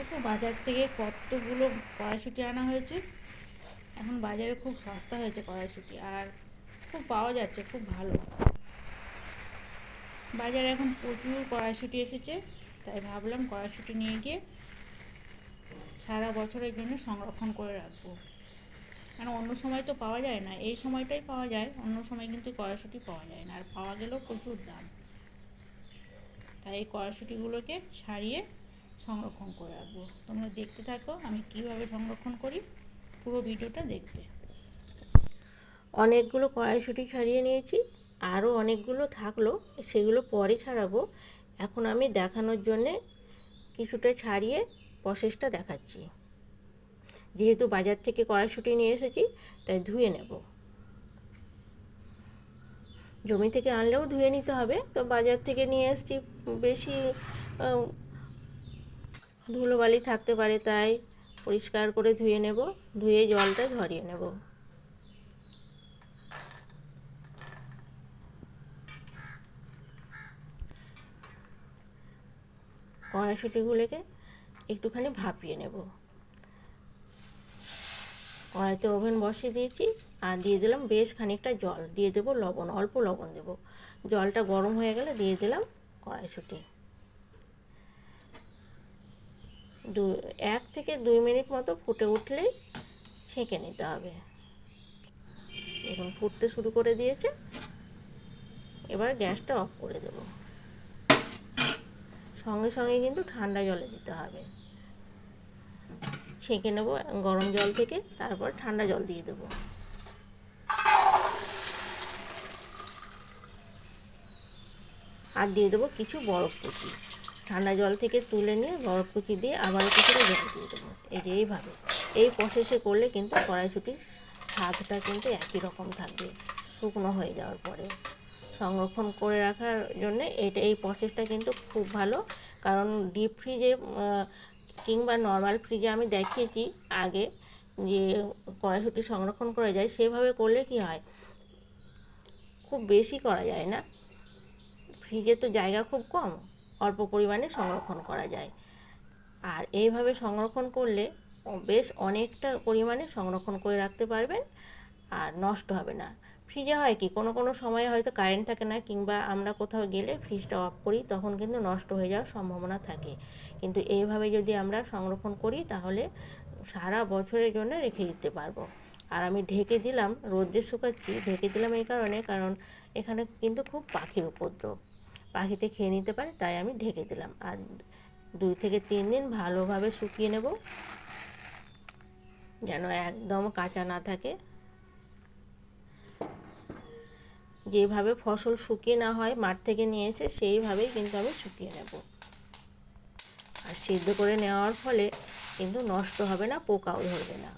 দেখো বাজার থেকে কতগুলো কড়াইশুঁটি আনা হয়েছে। এখন বাজারে খুব সস্তা হয়েছে কড়াইশুঁটি আর খুব পাওয়া যাচ্ছে, খুব ভালো। বাজারে এখন প্রচুর কড়াইশুঁটি এসেছে, তাই ভাবলাম কড়াইশুঁটি নিয়ে গিয়ে সারা বছরের জন্য সংরক্ষণ করে রাখব। কারণ অন্য সময় তো পাওয়া যায় না, এই সময়টাই পাওয়া যায়, অন্য সময় কিন্তু কড়াইশুঁটি পাওয়া যায় না, আর পাওয়া গেলেও প্রচুর দাম। তাই এই কড়াইশুঁটিগুলোকে সারিয়ে সংরক্ষণ করে রাখব। তোমরা দেখতে থাকো, আমি কীভাবে সংরক্ষণ করি পুরো ভিডিওটা দেখবে অনেকগুলো কড়াইশুঁটি ছাড়িয়ে নিয়েছি, আরও অনেকগুলো থাকল, সেগুলো পরে ছাড়াবো। এখন আমি দেখানোর জন্যে কিছুটা ছাড়িয়ে প্রসেসটা দেখাচ্ছি। যেহেতু বাজার থেকে কড়াইশুঁটি নিয়ে এসেছি, তাই ধুয়ে নেব। জমি থেকে আনলেও ধুয়ে নিতে হবে, তো বাজার থেকে নিয়ে এসেছি বেশি ধুলোবালি থাকতে পারে, তাই পরিষ্কার করে ধুয়ে নেব। ধুয়ে জলটা ঝরিয়ে নেব। কড়াইশুঁটিগুলোকে একটুখানি ভাপিয়ে নেব। কড়াইতে ওভেন বসিয়ে দিয়েছি আর দিয়ে দিলাম বেশ খানিকটা জল। দিয়ে দেবো লবণ, অল্প লবণ দেব। জলটা গরম হয়ে গেলে দিয়ে দিলাম কড়াইশুঁটি। দু, এক থেকে দুই মিনিট মতো ফুটে উঠলেই ছেঁকে নিতে হবে। এখন ফুটতে শুরু করে দিয়েছে। এবার গ্যাসটা অফ করে দেব। সঙ্গে সঙ্গে কিন্তু ঠান্ডা জলে দিতে হবে। ছেঁকে নেব গরম জল থেকে, তারপর ঠান্ডা জল দিয়ে দেবো। আর দিয়ে দেবো কিছু বরফ কুচি। ঠান্ডা জল থেকে তুলে নিয়ে বরফ কুচি দিয়ে আবার কিছুটা জল দিয়ে দেবো। এই যে এইভাবে। এই প্রসেসে করলে কিন্তু কড়াইশুটির স্বাদটা কিন্তু একই রকম থাকবে, শুকনো হয়ে যাওয়ার পরে। সংরক্ষণ করে রাখার জন্যে এটা, এই প্রসেসটা কিন্তু খুব ভালো। কারণ ডিপ ফ্রিজে কিংবা নর্মাল ফ্রিজে আমি দেখিয়েছি আগে যে কড়াইশুটি সংরক্ষণ করা যায়, সেভাবে করলে কি হয়? খুব বেশি করা যায় না। ফ্রিজে তো জায়গা খুব কম। অল্প পরিমাণে সংরক্ষণ করা যায়। আর এইভাবে সংরক্ষণ করলে বেশ অনেকটা পরিমাণে সংরক্ষণ করে রাখতে পারবেন আর নষ্ট হবে না। ফ্রিজে হয় কি, কোনো কোনো সময়ে হয়তো কারেন্ট থাকে না কিংবা আমরা কোথাও গেলে ফ্রিজটা অফ করি, তখন কিন্তু নষ্ট হয়ে যাওয়ার সম্ভাবনা থাকে। কিন্তু এইভাবে যদি আমরা সংরক্ষণ করি, তাহলে সারা বছরের জন্য রেখে দিতে পারব। আর আমি ঢেকে দিলাম, রোদ্রে শুকাচ্ছি, ঢেকে দিলাম এই কারণে, কারণ এখানে কিন্তু খুব পাখির উপদ্রব। পাখিতে খেয়ে নিতে পারে, তাই আমি ঢেকে দিলাম। আর দুই থেকে তিন দিন ভালোভাবে শুকিয়ে নেব, যেন একদম কাঁচা না থাকে। যেভাবে ফসল শুকিয়ে না হয়, মাঠ থেকে নিয়ে এসে সেইভাবেই কিন্তু আমি শুকিয়ে নেব। আর সিদ্ধ করে নেওয়ার ফলে কিন্তু নষ্ট হবে না, পোকাও ধরবে না।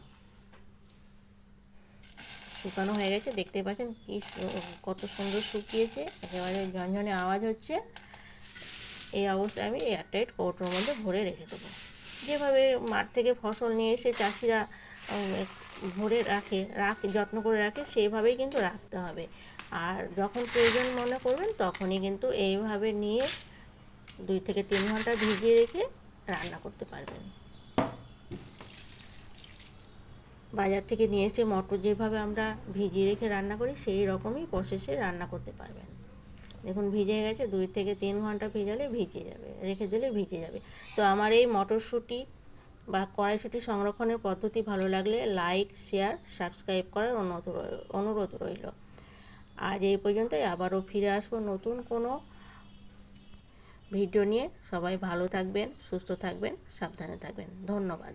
শুকানো হয়ে গেছে, দেখতে পাচ্ছেন কি কত সুন্দর শুকিয়েছে, একেবারে ঝনঝনে আওয়াজ হচ্ছে। এই অবস্থায় আমি এয়ারটাইট কৌটোর মধ্যে ভরে রেখে দেবো। যেভাবে মাঠ থেকে ফসল নিয়ে এসে চাষিরা ভরে রাখে, রাখ, যত্ন করে রাখে, সেইভাবেই কিন্তু রাখতে হবে। আর যখন প্রয়োজন মনে করবেন, তখনই কিন্তু এইভাবে নিয়ে দুই থেকে তিন ঘণ্টা ভিজিয়ে রেখে রান্না করতে পারবেন। বাজার থেকে নিয়ে এসে মটর যেভাবে আমরা ভিজিয়ে রেখে রান্না করি, সেই রকমই প্রসেসে রান্না করতে পারবেন। দেখুন, ভিজে গেছে, দুই থেকে তিন ঘণ্টা ভিজালে ভিজে যাবে, রেখে দিলে ভিজে যাবে। তো আমার এই মটরশুঁটি বা কড়াইশুঁটি সংরক্ষণের পদ্ধতি ভালো লাগলে লাইক, শেয়ার, সাবস্ক্রাইব করার অনুরোধ অনুরোধ রইল। আজ এই পর্যন্তই, আবারও ফিরে আসব নতুন কোনো ভিডিও নিয়ে। সবাই ভালো থাকবেন, সুস্থ থাকবেন, সাবধানে থাকবেন। ধন্যবাদ।